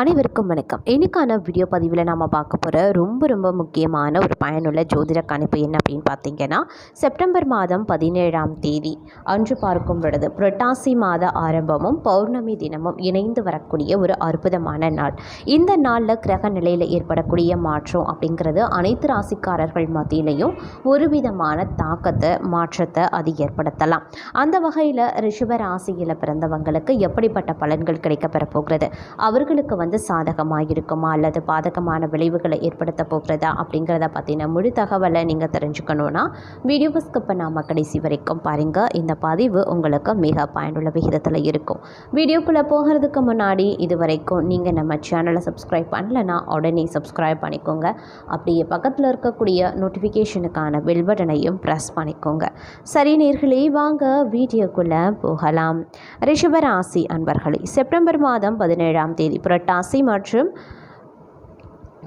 அனைவருக்கும் வணக்கம். இன்றைக்கான வீடியோ பதிவில் நம்ம பார்க்க போகிற ரொம்ப ரொம்ப முக்கியமான ஒரு பயனுள்ள ஜோதிட கணிப்பு என்ன அப்படின்னு பார்த்தீங்கன்னா செப்டம்பர் மாதம் பதினேழாம் தேதி அன்று பார்க்கும் பொழுது புரட்டாசி மாத ஆரம்பமும் பௌர்ணமி தினமும் இணைந்து வரக்கூடிய ஒரு அற்புதமான நாள். இந்த நாளில் கிரக நிலையில் ஏற்படக்கூடிய மாற்றம் அப்படிங்கிறது அனைத்து ராசிக்காரர்கள் மத்தியிலையும் ஒரு விதமான தாக்கத்தை மாற்றத்தை அது ஏற்படுத்தலாம். அந்த வகையில் ரிஷப ராசியில் பிறந்தவங்களுக்கு எப்படிப்பட்ட பலன்கள் கிடைக்கப்பெற போகிறது? அவர்களுக்கு வந்து சாதகமாக இருக்குமா அல்லது பாதகமான விளைவுகளை ஏற்படுத்த போகிறதா? அப்படிங்கிறத பற்றின முழு தகவலை நீங்கள் தெரிஞ்சுக்கணுன்னா வீடியோவை ஸ்கிப் பண்ணாமல் கடைசி வரைக்கும் பாருங்கள் இந்த பதிவு உங்களுக்கு மிக பயனுள்ள விகிதத்தில் இருக்கும். வீடியோக்குள்ளே போகிறதுக்கு முன்னாடி இது வரைக்கும் நீங்கள் நம்ம சேனலை சப்ஸ்கிரைப் பண்ணலைன்னா உடனே சப்ஸ்கிரைப் பண்ணிக்கோங்க. அப்படியே பக்கத்தில் இருக்கக்கூடிய நோட்டிஃபிகேஷனுக்கான பெல் பட்டனையும் ப்ரெஸ் பண்ணிக்கோங்க. சரி நேர்களே வாங்க வீடியோக்குள்ளே போகலாம். ரிஷபராசி அன்பர்களே செப்டம்பர் மாதம் பதினேழாம் தேதி புரட்டாசி மற்றும்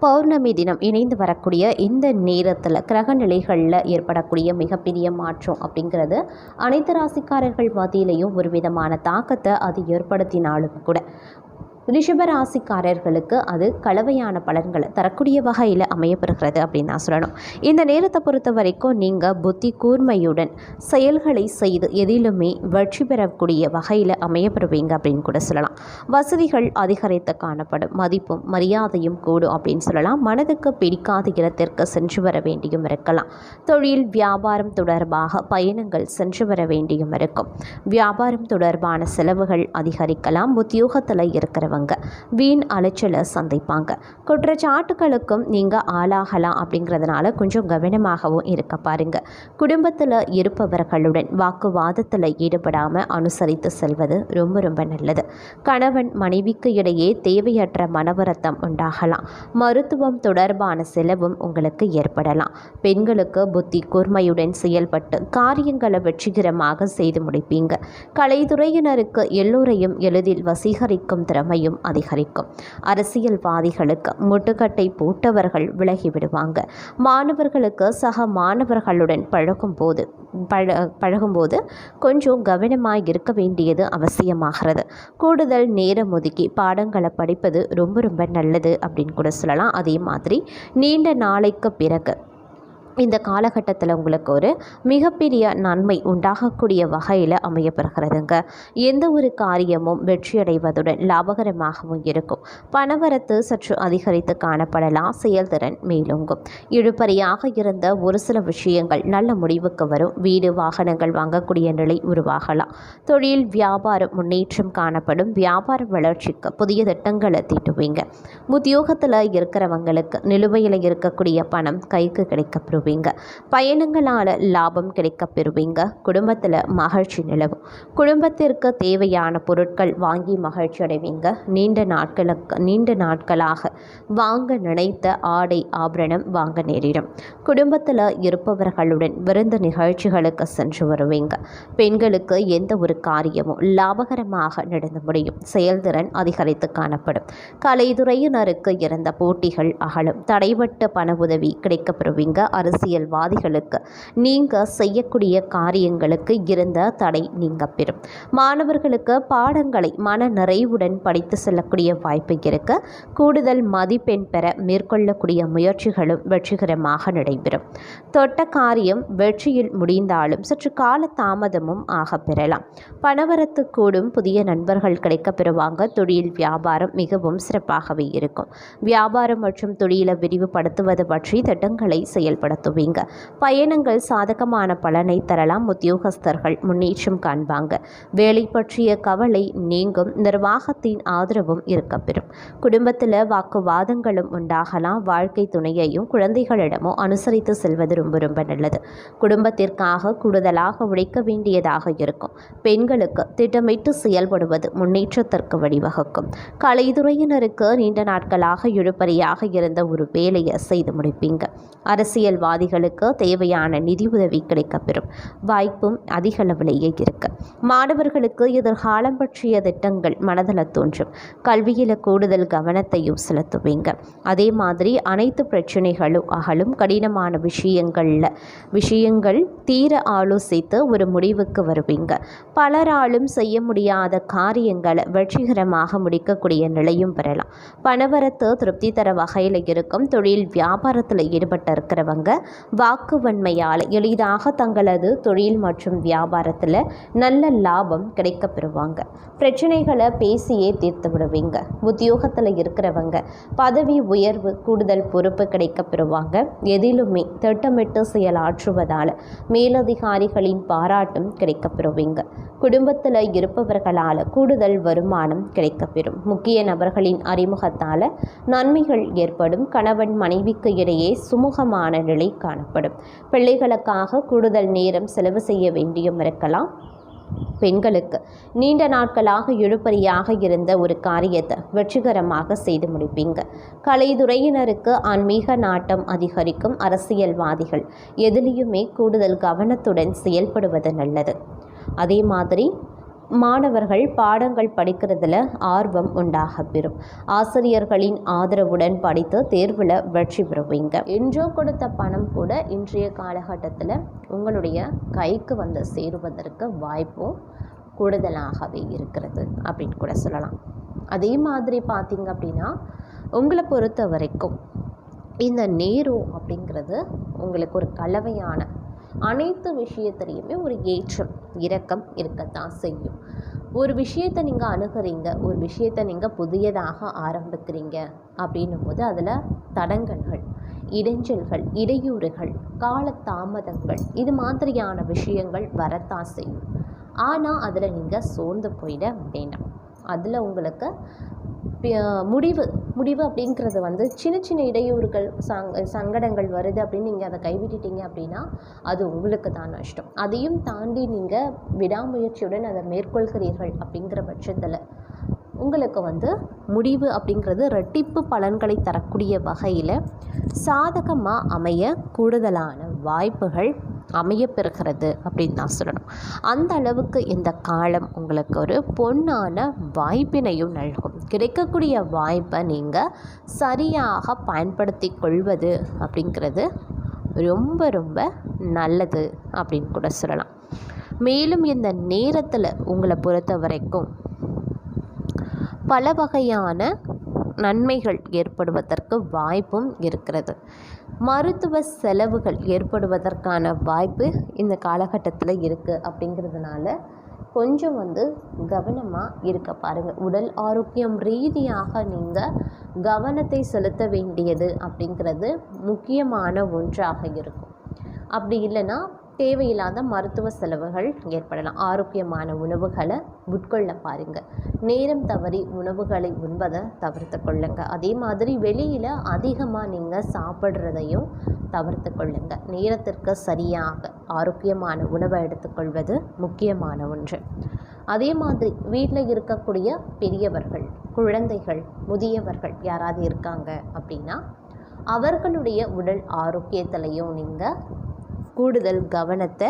பௌர்ணமி தினம் இணைந்து வரக்கூடிய இந்த நேரத்தில் கிரக நிலைகளில் ஏற்படக்கூடிய மிகப்பெரிய மாற்றம் அப்படிங்கிறது அனைத்து ராசிக்காரர்கள் மத்தியிலையும் ஒரு விதமான தாக்கத்தை அது ஏற்படுத்தினாலும் கூட. ரிஷபராசிக்காரர்களுக்கு அது கலவையான பலன்களை தரக்கூடிய வகையில் அமையப்பெறுகிறது அப்படின்னு தான் சொல்லணும். இந்த நேரத்தை பொறுத்த வரைக்கும் நீங்கள் புத்தி கூர்மையுடன் செயல்களை செய்து எதிலுமே வெற்றி பெறக்கூடிய வகையில் அமையப்பெறுவீங்க அப்படின்னு கூட சொல்லலாம். வசதிகள் அதிகரித்து காணப்படும் மதிப்பும் மரியாதையும் கூடும் அப்படின்னு சொல்லலாம். மனதுக்கு பிடிக்காத இடத்திற்கு சென்று வர வேண்டியும் இருக்கலாம். தொழில் வியாபாரம் தொடர்பாக பயணங்கள் சென்று வர வேண்டியும் இருக்கும். வியாபாரம் தொடர்பான செலவுகள் அதிகரிக்கலாம். உத்தியோகத்தில் இருக்கிறவங்க வீண் அலைச்சலை சந்திப்பாங்க. குற்றச்சாட்டுகளுக்கும் நீங்கள் ஆளாகலாம் அப்படிங்கிறதுனால கொஞ்சம் கவனமாகவும் இருக்க பாருங்க. குடும்பத்தில் இருப்பவர்களுடன் வாக்குவாதத்தில் ஈடுபடாமல் அனுசரித்து செல்வது ரொம்ப ரொம்ப நல்லது. கணவன் மனைவிக்கு இடையே தேவையற்ற மனவரத்தம் உண்டாகலாம். மருத்துவம் தொடர்பான செலவும் உங்களுக்கு ஏற்படலாம். பெண்களுக்கு புத்தி கூர்மையுடன் செயல்பட்டு காரியங்களை வெற்றிகரமாக செய்து முடிப்பீங்க. கலைத்துறையினருக்கு எல்லோரையும் எளிதில் வசீகரிக்கும் திறமையும் அதிகரிக்கும். அரசியல்வாதிகளுக்கு முட்டுக்கட்டை போட்டவர்கள் விலகி விடுவாங்க மாணவர்களுக்கு சக மாணவர்களுடன் பழகும்போது பழ பழகும்போது கொஞ்சம் கவனமாக இருக்க வேண்டியது அவசியமாகிறது. கூடுதல் நேரம் ஒதுக்கி பாடங்களை படிப்பது ரொம்ப ரொம்ப நல்லது அப்படின்னு கூட சொல்லலாம். அதே மாதிரி நீண்ட நாளைக்கு பிறகு இந்த காலகட்டத்தில் உங்களுக்கு ஒரு மிகப்பெரிய நன்மை உண்டாகக்கூடிய வகையில் அமையப்படுகிறதுங்க எந்த ஒரு காரியமும் வெற்றியடைவதுடன் லாபகரமாகவும் இருக்கும். பணவரத்து சற்று அதிகரித்து காணப்படலாம். செயல்திறன் மேலோங்கும். இழுபறியாக இருந்த ஒரு சில விஷயங்கள் நல்ல முடிவுக்கு வரும். வீடு வாகனங்கள் வாங்கக்கூடிய நிலை உருவாகலாம். தொழில் வியாபாரம் முன்னேற்றம் காணப்படும். வியாபார வளர்ச்சிக்கு புதிய திட்டங்களை தீட்டுவீங்க. உத்தியோகத்தில் இருக்கிறவங்களுக்கு நிலுவையில் இருக்கக்கூடிய பணம் கைக்கு கிடைக்கப்படும் பெறுவீங்க. பயணங்களால் லாபம் கிடைக்க பெறுவீங்க. குடும்பத்தில் மகிழ்ச்சி நிலவும். குடும்பத்திற்கு தேவையான பொருட்கள் வாங்கி மகிழ்ச்சி அடைவீங்க. நீண்ட நாட்களுக்கு நீண்ட நாட்களாக வாங்க நினைத்த ஆடை ஆபரணம் வாங்க நேரிடும். குடும்பத்தில் இருப்பவர்களுடன் விருந்து நிகழ்ச்சிகளுக்கு சென்று வருவீங்க. பெண்களுக்கு எந்த ஒரு காரியமும் லாபகரமாக நடந்து முடியும். செயல்திறன் அதிகரித்து காணப்படும். கலைத்துறையினருக்கு இருந்த போட்டிகள் அகலும். தடைபட்ட பண உதவி கிடைக்கப்பெறுவீங்க அரசு அரசியல்வாதிகளுக்கு. நீங்கள் செய்யக்கூடிய காரியங்களுக்கு இருந்த தடை நீங்க பெறும். மாணவர்களுக்கு பாடங்களை மன நிறைவுடன் படித்து செல்லக்கூடிய வாய்ப்பு இருக்க. கூடுதல் மதிப்பெண் பெற மேற்கொள்ளக்கூடிய முயற்சிகளும் வெற்றிகரமாக நடைபெறும். தொட்ட காரியம் வெற்றியில் முடிந்தாலும் சற்று கால தாமதமும் ஆக பெறலாம். பணவரத்து கூடும் புதிய நண்பர்கள் கிடைக்க பெறுவாங்க. தொழில் வியாபாரம் மிகவும் சிறப்பாகவே இருக்கும். வியாபாரம் மற்றும் தொழிலை விரிவுபடுத்துவது பற்றி திட்டங்களை செயல்படுத்தும். நடத்துவீங்க. பயணங்கள் சாதகமான பலனை தரலாம் உத்தியோகஸ்தர்கள். முன்னேற்றம் காண்பாங்க. வேலை பற்றிய கவலை நீங்கும். நிர்வாகத்தின் ஆதரவும் இருக்கப்பெறும். குடும்பத்தில் வாக்குவாதங்களும் உண்டாகலாம். வாழ்க்கை துணையையும் குழந்தைகளிடமோ அனுசரித்து செல்வது ரொம்ப ரொம்ப நல்லது. குடும்பத்திற்காக கூடுதலாக உழைக்க வேண்டியதாக இருக்கும். பெண்களுக்கு திட்டமிட்டு செயல்படுவது முன்னேற்றத்திற்கு வழிவகுக்கும். கலைத்துறையினருக்கு நீண்ட நாட்களாக இழுபறியாக இருந்த ஒரு வேலையை செய்து முடிப்பீங்க. அரசியல்வாதி அரசியல்வாதிகளுக்கு தேவையான நிதி உதவி கிடைக்கப்பெறும். வாய்ப்பும் அதிக அளவிலேயே இருக்கு மாணவர்களுக்கு எதிர்காலம் பற்றிய திட்டங்கள் மனதில் தோன்றும். கல்வியில் கூடுதல் கவனத்தையும் செலுத்துவீங்க. அதே மாதிரி அனைத்து பிரச்சனைகளும் அகலும். கடினமான விஷயங்களில் விஷயங்கள் தீர ஆலோசித்து ஒரு முடிவுக்கு வருவீங்க. பலராலும் செய்ய முடியாத காரியங்களை வெற்றிகரமாக முடிக்கக்கூடிய நிலையும் பெறலாம். பணவரத்து திருப்தி தர வகையில் இருக்கும் தொழில் வியாபாரத்தில் ஈடுபட்டு இருக்கிறவங்க வாக்குவன்மையால் எளிதாக தங்களது தொழில் மற்றும் வியாபாரத்தில் நல்ல லாபம் கிடைக்க பெறுவாங்க பிரச்சனைகளை பேசியே தீர்த்து விடுவீங்க. உத்தியோகத்தில் இருக்கிறவங்க பதவி உயர்வு கூடுதல் பொறுப்பு கிடைக்க பெறுவாங்க எதிலுமே திட்டமிட்டு செயலாற்றுவதால் மேலதிகாரிகளின் பாராட்டும் கிடைக்க பெறுவீங்க குடும்பத்தில் இருப்பவர்களால் கூடுதல் வருமானம் கிடைக்கப்பெறும். முக்கிய நபர்களின் அறிமுகத்தால் நன்மைகள் ஏற்படும். கணவன் மனைவிக்கு இடையே சுமூகமான நிலை காணப்படும். பிள்ளைகளுக்காக கூடுதல் நேரம் செலவு செய்ய வேண்டியும் இருக்கலாம். பெண்களுக்கு நீண்ட நாட்களாக இழுபறியாக இருந்த ஒரு காரியத்தை வெற்றிகரமாக செய்து முடிப்பீங்க. கலைத்துறையினருக்கு ஆன்மீக நாட்டம் அதிகரிக்கும் அரசியல்வாதிகள் எதிலையுமே கூடுதல் கவனத்துடன் செயல்படுவது நல்லது. அதே மாதிரி மாணவர்கள் பாடங்கள் படிக்கிறதுல ஆர்வம் உண்டாக பெறும் ஆசிரியர்களின் ஆதரவுடன் படித்து தேர்வில் வெற்றி பெறுவீங்க. என்றோ கொடுத்த பணம் கூட இன்றைய காலகட்டத்தில் உங்களுடைய கைக்கு வந்து சேருவதற்கு வாய்ப்பும் கூடுதலாகவே இருக்கிறது அப்படின்னு கூட சொல்லலாம். அதே மாதிரி பார்த்திங்க அப்படின்னா உங்களை பொறுத்த வரைக்கும் இந்த நேரு அப்படிங்கிறது உங்களுக்கு ஒரு கலவையான அனைத்து விஷயத்துலேயுமே ஒரு ஏற்றம் இரக்கம் இருக்கத்தான் செய்யும். ஒரு விஷயத்தை நீங்கள் அணுகிறீங்க ஒரு விஷயத்தை நீங்கள் புதியதாக ஆரம்பிக்கிறீங்க அப்படின்னும் போது அதில் தடங்கல்கள் இடைஞ்சல்கள் இடையூறுகள் காலதாமதங்கள் இது மாதிரியான விஷயங்கள் வரத்தான் செய்யும். ஆனால் அதில் நீங்கள் சோர்ந்து போயிட வேண்டாம். அதில் உங்களுக்கு முடிவு முடிவு அப்படிங்கிறது வந்து சின்ன சின்ன இடையூறுகள் சங் சங்கடங்கள் வருது அப்படின்னு நீங்கள் அதை கைவிட்டுட்டீங்க அப்படின்னா அது உங்களுக்கு தான் நஷ்டம். அதையும் தாண்டி நீங்கள் விடாமுயற்சியுடன் அதை மேற்கொள்கிறீர்கள் அப்படிங்கிற பட்சத்தில் உங்களுக்கு வந்து முடிவு அப்படிங்கிறது ரெட்டிப்பு பலன்களை தரக்கூடிய வகையில் சாதகமாக அமைய கூடுதலான வாய்ப்புகள் அமையப்பெறுகிறது அப்படின்னு நான் சொல்லணும். அந்த அளவுக்கு இந்த காலம் உங்களுக்கு ஒரு பொன்னான வாய்ப்பினையும் நல்கும். கிடைக்கக்கூடிய வாய்ப்பை நீங்கள் சரியாக பயன்படுத்தி கொள்வது அப்படிங்கிறது ரொம்ப ரொம்ப நல்லது அப்படின்னு கூட சொல்லலாம். மேலும் இந்த நேரத்தில் உங்களை பொறுத்த வரைக்கும் பல வகையான நன்மைகள் ஏற்படுவதற்கு வாய்ப்பும் இருக்கிறது. மருத்துவ செலவுகள் ஏற்படுவதற்கான வாய்ப்பு இந்த காலகட்டத்தில் இருக்குது அப்படிங்கிறதுனால கொஞ்சம் வந்து கவனமாக இருக்க பாருங்கள் உடல் ஆரோக்கியம் ரீதியாக நீங்கள் கவனத்தை செலுத்த வேண்டியது அப்படிங்கிறது முக்கியமான ஒன்றாக இருக்கும். அப்படி இல்லைன்னா தேவையில்லாத மருத்துவ செலவுகள் ஏற்படலாம். ஆரோக்கியமான உணவுகளை உட்கொள்ள பாருங்க. நேரம் தவறி உணவுகளை உண்பதை தவிர்த்து கொள்ளுங்க. அதே மாதிரி வெளியில் அதிகமாக நீங்கள் சாப்பிட்றதையும் தவிர்த்து கொள்ளுங்க. நேரத்திற்கு சரியாக ஆரோக்கியமான உணவை எடுத்துக்கொள்வது முக்கியமான ஒன்று. அதே மாதிரி வீட்டில் இருக்கக்கூடிய பெரியவர்கள் குழந்தைகள் முதியவர்கள் யாராவது இருக்காங்க அப்படின்னா அவர்களுடைய உடல் ஆரோக்கியத்திலையும் நீங்கள் கூடுதல் கவனத்தை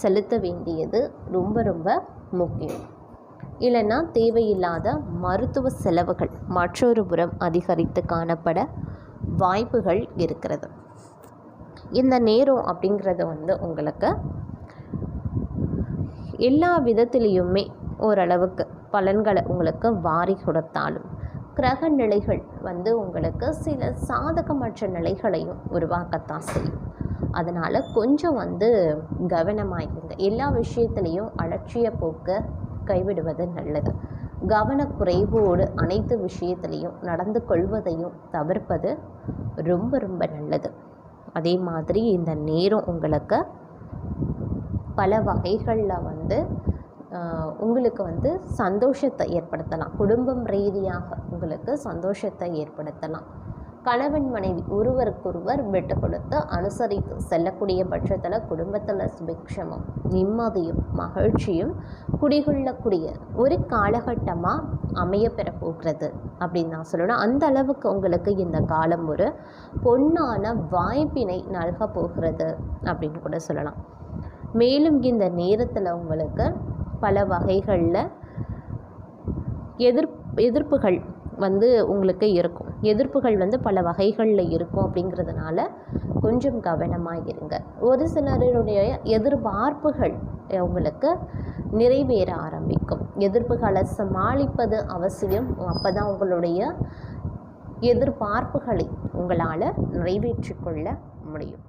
செலுத்த வேண்டியது ரொம்ப ரொம்ப முக்கியம். இல்லைன்னா தேவையில்லாத மருத்துவ செலவுகள் மற்றொரு புறம் அதிகரித்து காணப்பட வாய்ப்புகள் இருக்கிறது. இந்த நேரம் அப்படிங்கிறது வந்து உங்களுக்கு எல்லா விதத்திலையுமே ஓரளவுக்கு பலன்களை உங்களுக்கு வாரி கொடுத்தாலும் கிரக நிலைகள் வந்து உங்களுக்கு சில சாதகமற்ற நிலைகளையும் உருவாக்கத்தான் செய்யும். அதனால் கொஞ்சம் வந்து கவனமாயிருங்க. எல்லா விஷயத்துலேயும் அலட்சிய போக்க கைவிடுவது நல்லது. கவனக்குறைவோடு அனைத்து விஷயத்துலையும் நடந்து கொள்வதையும் தவிர்ப்பது ரொம்ப ரொம்ப நல்லது. அதே மாதிரி இந்த நேரம் உங்களுக்கு பல வகைகளில் வந்து உங்களுக்கு வந்து சந்தோஷத்தை ஏற்படுத்தலாம். குடும்பம் ரீதியாக உங்களுக்கு சந்தோஷத்தை ஏற்படுத்தலாம். கணவன் மனைவி ஒருவருக்கொருவர் விட்டு கொடுத்து அனுசரித்து செல்லக்கூடிய பட்சத்தில் குடும்பத்தில் சுபிக்ஷமும் நிம்மதியும் மகிழ்ச்சியும் குடிகொள்ளக்கூடிய ஒரு காலகட்டமாக அமைய பெற போகிறது அப்படின்னு நான் சொல்லணும். அந்த அளவுக்கு உங்களுக்கு இந்த காலம் ஒரு பொன்னான வாய்ப்பினை நல்க போகிறது அப்படின்னு கூட சொல்லலாம். மேலும் இந்த நேரத்தில் உங்களுக்கு பல வகைகளில் எதிர்ப் எதிர்ப்புகள் வந்து உங்களுக்கு இருக்கும். எதிர்ப்புகள் வந்து பல வகைகளில் இருக்கும் அப்படிங்கிறதுனால கொஞ்சம் கவனமாக இருங்க. ஒரு சிலருடைய எதிர்பார்ப்புகள் உங்களுக்கு நிறைவேற ஆரம்பிக்கும். எதிர்ப்புகளை சமாளிப்பது அவசியம். அப்போ தான் உங்களுடைய எதிர்பார்ப்புகளை உங்களால் நிறைவேற்றிக்கொள்ள முடியும்.